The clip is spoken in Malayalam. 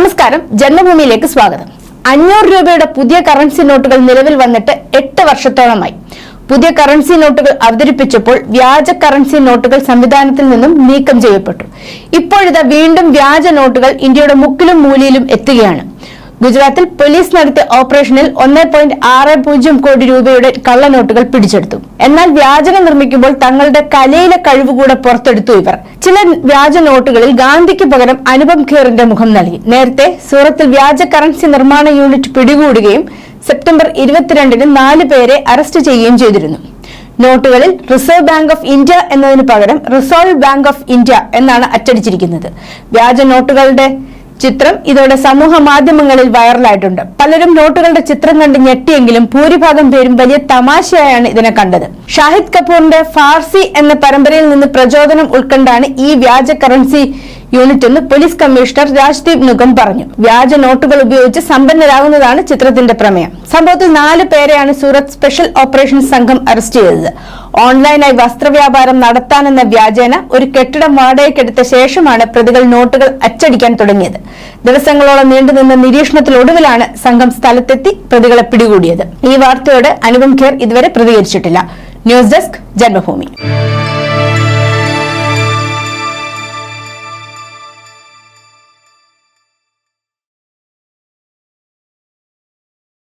നമസ്കാരം ജന്മഭൂമിയിലേക്ക് സ്വാഗതം. അഞ്ഞൂറ് രൂപയുടെ പുതിയ കറൻസി നോട്ടുകൾ നിലവിൽ വന്നിട്ട് എട്ട് വർഷത്തോളമായി. പുതിയ കറൻസി നോട്ടുകൾ അവതരിപ്പിച്ചപ്പോൾ വ്യാജ കറൻസി നോട്ടുകൾ സംവിധാനത്തിൽ നിന്നും നീക്കം ചെയ്യപ്പെട്ടു. ഇപ്പോഴിതാ വീണ്ടും വ്യാജ നോട്ടുകൾ ഇന്ത്യയുടെ മുക്കിലും മൂലയിലും എത്തുകയാണ്. ഗുജറാത്തിൽ പോലീസ് നടത്തിയ ഓപ്പറേഷനിൽ ഒന്നേ പോയിന്റ് ആറ് പൂജ്യം കോടി രൂപയുടെ കള്ളനോട്ടുകൾ പിടിച്ചെടുത്തു. എന്നാൽ വ്യാജനം നിർമ്മിക്കുമ്പോൾ തങ്ങളുടെ കലയിലെ കഴിവ് കൂടെ പുറത്തെടുത്തു ഇവർ. ചില വ്യാജ നോട്ടുകളിൽ ഗാന്ധിക്ക് പകരം അനുപം ഖേറിന്റെ മുഖം നൽകി. നേരത്തെ സൂറത്തിൽ വ്യാജ കറൻസി നിർമ്മാണ യൂണിറ്റ് പിടികൂടുകയും സെപ്റ്റംബർ ഇരുപത്തിരണ്ടിന് നാല് പേരെ അറസ്റ്റ് ചെയ്യുകയും ചെയ്തിരുന്നു. നോട്ടുകളിൽ റിസർവ് ബാങ്ക് ഓഫ് ഇന്ത്യ എന്നതിന് പകരം റിസർവ് ബാങ്ക് ഓഫ് ഇന്ത്യ എന്നാണ് അച്ചടിച്ചിരിക്കുന്നത്. വ്യാജ നോട്ടുകളുടെ ചിത്രം ഇതോടെ സമൂഹ മാധ്യമങ്ങളിൽ വൈറലായിട്ടുണ്ട്. പലരും നോട്ടുകളുടെ ചിത്രം കണ്ട് ഞെട്ടിയെങ്കിലും ഭൂരിഭാഗം പേരും വലിയ തമാശയായാണ് ഇതിനെ കണ്ടത്. ഷാഹിദ് കപൂറിന്റെ ഫാർസി എന്ന പരമ്പരയിൽ നിന്ന് പ്രചോദനം ഉൾക്കൊണ്ടാണ് ഈ വ്യാജ കറൻസി യൂണിറ്റ് എന്ന് പോലീസ് കമ്മീഷണർ രാജ്ദീപ് നുഗം പറഞ്ഞു. വ്യാജ നോട്ടുകൾ ഉപയോഗിച്ച് സമ്പന്നരാകുന്നതാണ് ചിത്രത്തിന്റെ പ്രമേയം. സംഭവത്തിൽ നാല് പേരെയാണ് സൂറത്ത് സ്പെഷ്യൽ ഓപ്പറേഷൻ സംഘം അറസ്റ്റ് ചെയ്തത്. ഓൺലൈനായി വസ്ത്രവ്യാപാരം നടത്താനെന്ന വ്യാജേന ഒരു കെട്ടിടം വാടകയ്ക്കെടുത്ത ശേഷമാണ് പ്രതികൾ നോട്ടുകൾ അച്ചടിക്കാൻ തുടങ്ങിയത്. ദിവസങ്ങളോളം നീണ്ടുനിന്ന നിരീക്ഷണത്തിലൊടുവിലാണ് സംഘം സ്ഥലത്തെത്തി പ്രതികളെ പിടികൂടിയത്. ഈ വാർത്തയോട് അനുപം ഖേർ ഇതുവരെ പ്രതികരിച്ചിട്ടില്ല. News desk Janmabhumi.